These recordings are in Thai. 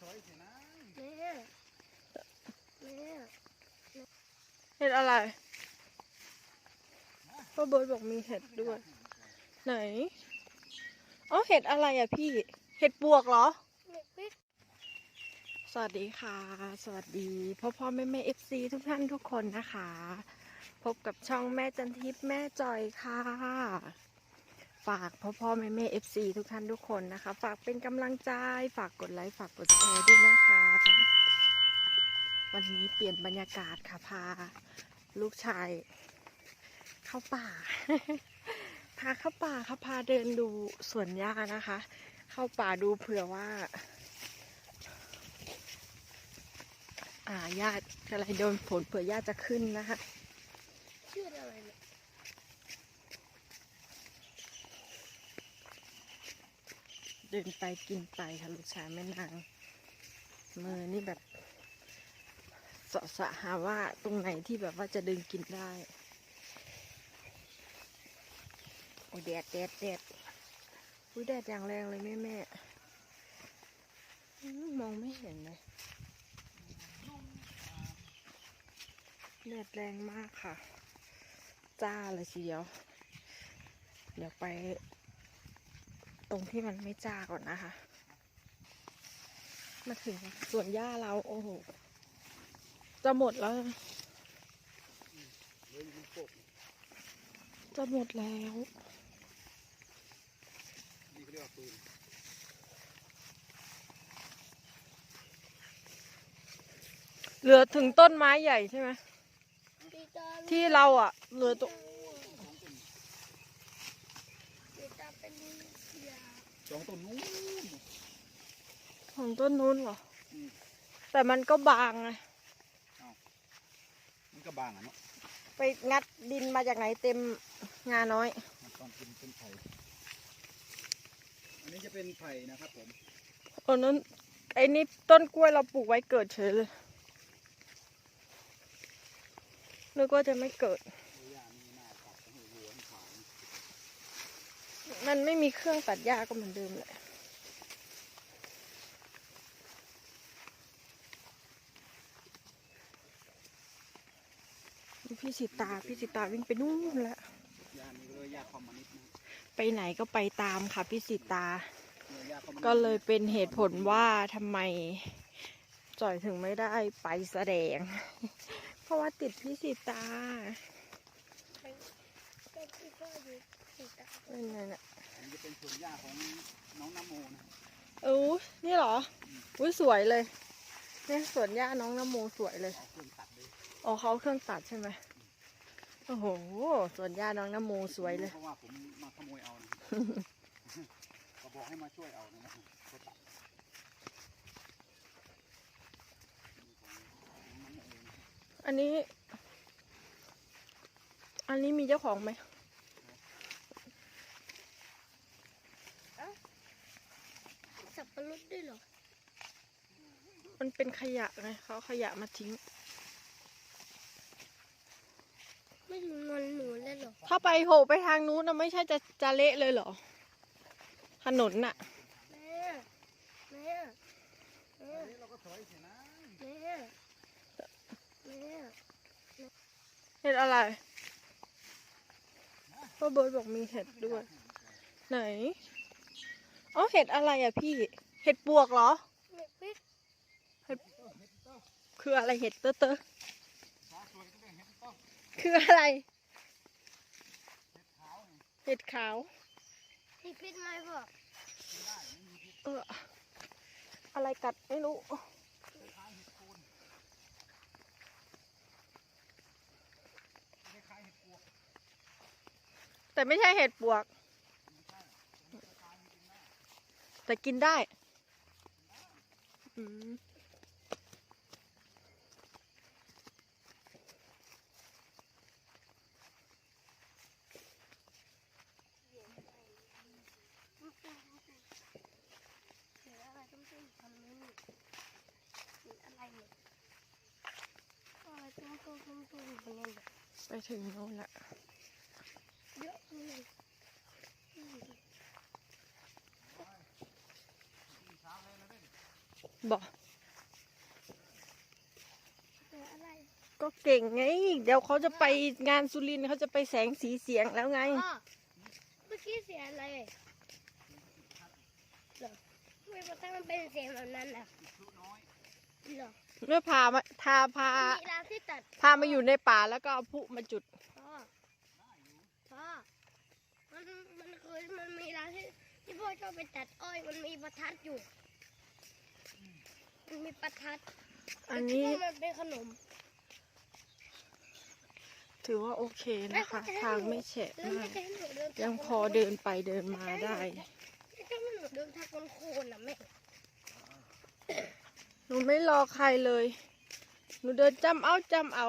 ถอยสินะแม่แม่เห็ดอะไรพ่อเบิร์ดบอกมีเห็ดด้วย ไหนอ๋อเห็ดอะไรอะพี่ เห็ดปวกเหรอ สวัสดีค่ะ สวัสดีพ่อพ่อแม่แม่เอฟซีทุกท่านทุกคนนะคะ พบกับช่องแม่จันทิพย์แม่จอยค่ะ ฝากพ่อพ่อแม่แม่เอฟซีทุกท่านทุกคนนะคะ ฝากเป็นกำลังใจ ฝากกดไลค์ ฝากกดแชร์ด้วยนะคะ วันนี้เปลี่ยนบรรยากาศค่ะพา ลูกชาย เข้าป่า พาเข้าป่าค่ะพาเดินดูสวนหญ้านะคะ เข้าป่าดูเผื่อว่า อ่าญาติอะไรโดนฝนเผื่อญาติจะขึ้นนะคะ ชื่ออะไรเนี่ย เดินไปกินไปค่ะลูกชายแม่นาง มือนี่แบบสาะสะหาว่าตรงไหนที่แบบว่าจะเดินกินได้โอ้แดดแดดแดดอุ้ยแดดอย่างแรงเลยแม่แม่มองไม่เห็นเลยแดดแรงมากค่ะ จ้าเลยทีเดียว เดี๋ยวไป ตรงที่มันไม่จ้าก่อนนะคะ มาถึงสวนหญ้าเราโอ้โห จะหมดแล้วเลยมันโปกจะหมดแล้วนี่เขาเรียกว่าปืนเหลือถึงต้นไม้ใหญ่ใช่ไหมปีตาที่เราอะ เหลือตัว ปีตาเป็นยา สองต้นนู้นของต้นนู้นเหรออืมแต่มันก็บางไงมันก็บางอะเนาะไปงัดดินมาจากไหนเต็มงาน้อยมันตอนเป็นเป็นไผ่อันนี้จะเป็นไผ่นะครับผมโอ้นั้นไอ้นี่ต้นกล้วยเราปลูกไว้เกิดเฉยเลยนึกว่าจะไม่เกิด หญ้านี่น่าตัดให้วัวให้ขาว มันไม่มีเครื่องตัดหญ้าก็เหมือนเดิมแหละพี่สิตา พี่สิตาวิ่งไปนู่นแล้วหญ้านี่ก็เลยหญ้าคอมมิวนิสต์นะไปไหนก็ไปตามค่ะพี่สิตาเนี่ยหญ้าคอมมิวนิสต์ก็เลยเป็นเหตุผลว่าทำไมจ่อยถึงไม่ได้ไปแสดง เพราะว่าติดพี่สิตาเป็นที่พ่ออยู่ปีตานั่นน่ะอันนี้จะ เป็นสวนหญ้าของน้องน้ำโมนะเออนี่เหรอ อุ้ยสวยเลยเนี่ยสวนหญ้าน้องน้ำโมสวยเลย เอาเครื่องตัดเลยอ๋อเขาเอาเครื่องตัดใช่ไหมโอ้โหสวนหญ้าน้องน้ำโมสวยเลย เพราะว่าผมมาขโมยเอานะเขาบอกให้มาช่วยเอานะเขาตัดนี่ของน้องโมนะอันนี้ อันนี้มีเจ้าของไหม สับปะรดด้วยเหรอ มันเป็นขยะไงเขาเอาขยะมาทิ้ง ไม่รู้นอนหนูเลยเหรอ ถ้าไปโหไปทางนู้นนะไม่ใช่จะจะเละเลยเหรอ ถนนน่ะ แม่ แม่ แม่ อันนี้เราก็ถอยสินะแม่ แม่ เห็ดอะไรพ่อเบิร์ดบอกมีเห็ดด้วย ไหน อ๋อเห็ดอะไรอะพี่ เห็ดปวกเหรอเด็กปิ๊กคืออะไรเห็ดเตอเตอฟ้าสวยก็ได้เห็ดต้นคืออะไร เห็ดขาวนี่เห็ดขาวที่พิษไม่บอกเอออะไรกัดไม่รู้คล้ายๆเห็ดโคนคล้ายๆเห็ดปวกแต่ไม่ใช่เห็ดปวก แต่กินได้อืมหรืออะไรต้องเป็นทำนี้หรืออะไรเนี่ยอะไรต้องต้องต้องต้องอยู่บนนี้ ไปถึงโน่นละ เยอะเลย เช้าเลยนะเด้ บอกเสืออะไรก็เก่งไง เดี๋ยวเขาจะไปงานสุรินทร์เขาจะไปแสงสีเสียงแล้วไงพ่อเมื่อกี้เสียอะไรเหรอทำไมประทัดมันเป็นเสียงแบบนั้นอะชุน้อยเหรอเมื่อพามาทาพา มีร้านที่ตัดพามาอยู่ในป่าแล้วก็เอาพลุมาจุด พ่อพ่อมันมันเคยมันมีร้านที่ที่พ่อชอบไปตัดอ้อยมันมีประทัดอยู่ มันมีประทัดอันนี้แล้วคิดว่ามันเป็นขนมถือว่าโอเคนะคะ ทางไม่แฉะแล้วมาไม่กใช่หนูเดินทางยังพอเดินไปเดินมาได้ไม่ใช่หนูเดินทางบนโคนนะแม่หนูไม่รอใครเลย หนูเดินจำเอาจำเอา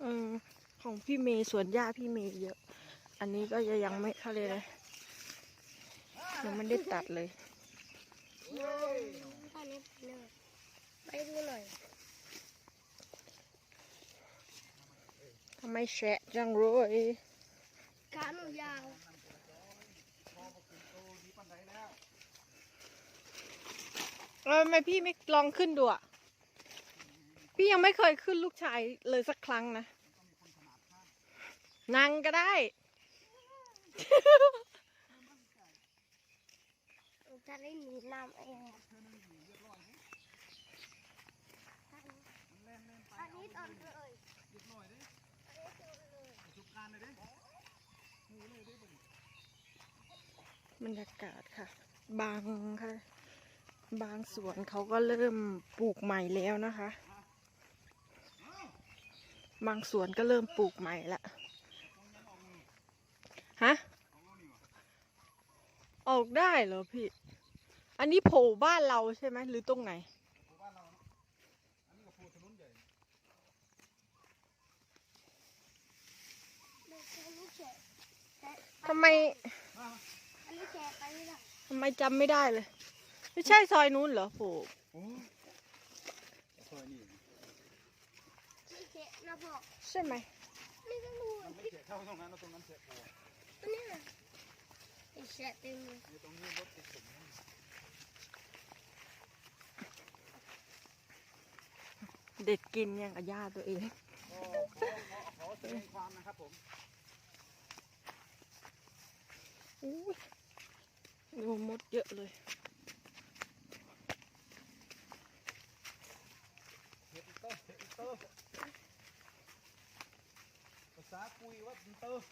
เออของพี่เมย์สวนหญ้าพี่เมย์เยอะ อันนี้ก็ยังไม่เข้าเลยเลยยังไม่ได้ตัดเลยตอนนี้ไปเลยไปดูหน่อยทำไมแฉะจังเลยขาหนูยาวเออทำไมพี่ไม่ลองขึ้นดูอะ พี่ยังไม่เคยขึ้นลูกชายเลยสักครั้งนะ นั่งก็ได้หนู จะได้หนีน้ำเองอะอันนี้ตอนเลยจุกการเลยเด้บรรยากาศค่ะ บางค่ะ บางสวนเขาก็เริ่มปลูกใหม่แล้วนะคะ บางสวนก็เริ่มปลูกใหม่ละ ฮะ ออกได้เหรอพี่ อันนี้โผล่บ้านเราใช่ไหมหรือตรงไหนผมบ้านเราเนาะอันนี้ก็พูดถนนใหญ่เด็กอันนี้แฉะแฉะทำไมมาอันนี้แฉะไปไม่ได้ทำไมจำไม่ได้เลย ไม่ใช่ซอยนู้นเหรอโผล่โอ้ซอยนี่ไม่แฉะนะพ่อใช่ไหมนี่ก็รู้มันไม่เสียเท่าตรงนั้นนะตรงนั้นเสียโอ้ตัวเนี้ยไอ้แฉะเต็มเลยยตรงนี้รถติดสมเด็ดกินอย่างกับย่าตัวเอง ก็ขอขอขอแสดงความนะครับผมอุ้ยดูมดเยอะเลย เห็ดอินเตอร์เห็ดอินเตอร์ภาษาคุยว่าอินเตอร์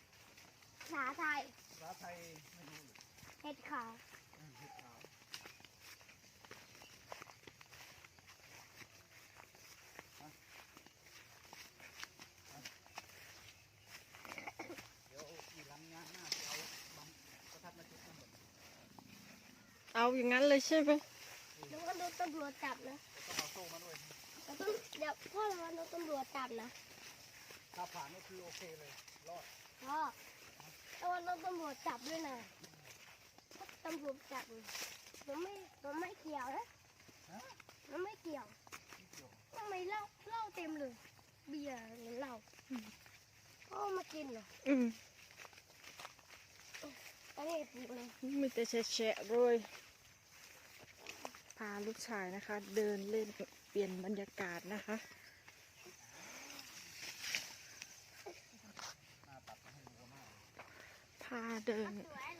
ภาษาไทย ภาษาไทยไม่รู้เลย เห็ดขาวอืมเห็ดขาวฮะฮะเดี๋ยวอีหลังงานหน้าจะเอาบังประทัดมาจุดข้างบนเอาอย่างนั้นเลยใช่ไหมแล้วก็โดนตำรวจจับนะต้องเอาโซ่มาด้วยแล้วต้องเดี๋ยวพ่อระวังโดนตำรวจจับนะถ้าผ่านก็คือโอเคเลยรอดพ่อระวังโดนตำรวจจับด้วยนะ ตำรวจจับผมไม่ผมไม่เกี่ยวนะฮะมันไม่เกี่ยวไม่เกี่ยวทำไมเหล้าเหล้าเต็มเลย เบียร์หรือเหล้าพ่อมากินเหรออืมอันนี้ปลูกเลยมีแต่แฉะๆเลยพาลูกชายนะคะ เดินเล่นเปลี่ยนบรรยากาศนะคะหน้าตัดมาให้ดูมากพาเดินสวยเห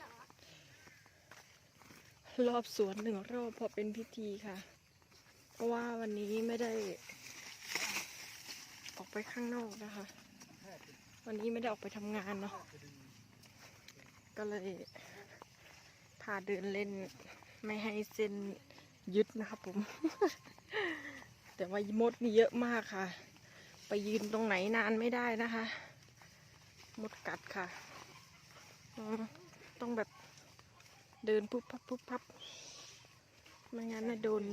รอบสวนหนึ่งรอบเพอเป็นพิธีค่ะ เพราะว่าวันนี้ไม่ได้ ออกไปข้างนอกนะคะ วันนี้ไม่ได้ออกไปทำงานเนาะก็เลยพาเดินเล่น ไม่ให้เส้นยึดนะครับผม แต่ว่ามดนี่เยอะมากค่ะ ไปยืนตรงไหนนานไม่ได้นะคะ มดกัดค่ะ ต้องแบบ เดินปุ๊บพับปุ๊บพับไม่งั้นนะโดน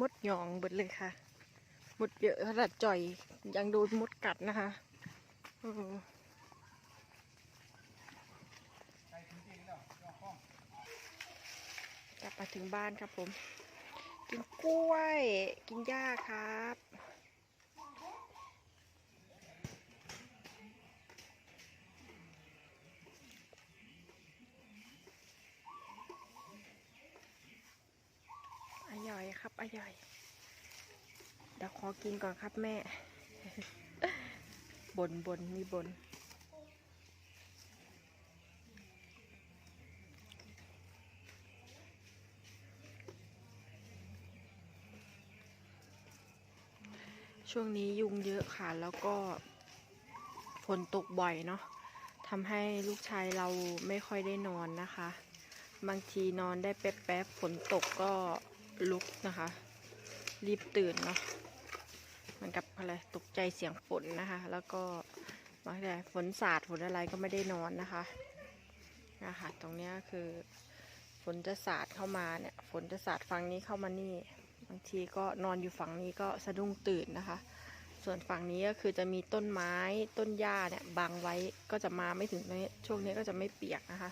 มดหยองเบิดเลยค่ะมดเยอะขนาดจ่อยยังโดนมดกัดนะคะจริงแล้วยอดข้องกลับมาถึงบ้านครับผม กินกล้วย กินหญ้าครับ ครับอร่เดี๋ยวขอกินก่อนครับแม่ บนบนมีบน ช่วงนี้ยุงเยอะค่ะ แล้วก็ฝนตกบ่อยเนาะทำให้ลูกชายเราไม่ค่อยได้นอนนะคะ บางทีนอนได้แป๊บๆ ฝนตกก็ ลุกนะคะ รีบตื่นเนาะเหมือนกับอะไรตกใจเสียงฝนนะคะ แล้วก็บางทีฝนสาดฝนอะไรก็ไม่ได้นอนนะคะนะคะตรงนี้คือฝนจะสาดเข้ามาเนี่ยฝนจะสาดฝั่งนี้เข้ามานี่ บางทีก็นอนอยู่ฝั่งนี้ก็สะดุ้งตื่นนะคะ ส่วนฝั่งนี้ก็คือจะมีต้นไม้ต้นหญ้าเนี่ยบังไว้ก็จะมาไม่ถึงตรงนี้ช่วงนี้ก็จะไม่เปียกนะคะ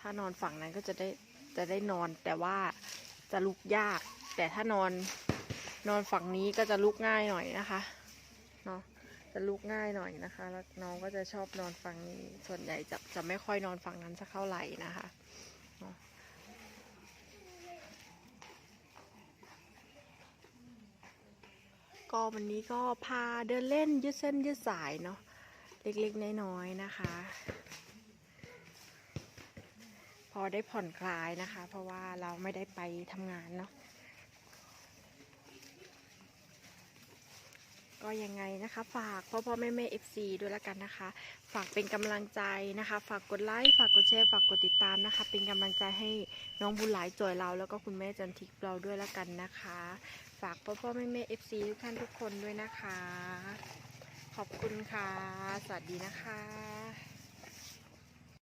ถ้านอนฝั่งนั้นก็จะได้จะได้นอนแต่ว่า จะลุกยาก แต่ถ้านอนนอนฝั่งนี้ก็จะลุกง่ายหน่อยนะคะเนาะจะลุกง่ายหน่อยนะคะ แล้วน้องก็จะชอบนอนฝั่งนี้ ส่วนใหญ่จะจะไม่ค่อยนอนฝั่งนั้นสักเท่าไหร่นะคะเนาะก็วันนี้ก็พาเดินเล่นยืดเส้นยืดสายเนาะเล็กๆน้อยๆนะคะ พอได้ผ่อนคลายนะคะ เพราะว่าเราไม่ได้ไปทำงานเนาะก็ยังไงนะคะ ฝากพ่อพ่อแม่แม่เอฟซีด้วยละกันนะคะ ฝากเป็นกำลังใจนะคะ ฝากกดไลค์ฝากกดแชร์ฝากกดติดตามนะคะ เป็นกำลังใจให้น้องบุญหลายจอยเรา แล้วก็คุณแม่จันทิกเราด้วยละกันนะคะ ฝากพ่อพ่อแม่แม่เอฟซีทุกท่านทุกคนด้วยนะคะ ขอบคุณค่ะ สวัสดีนะคะ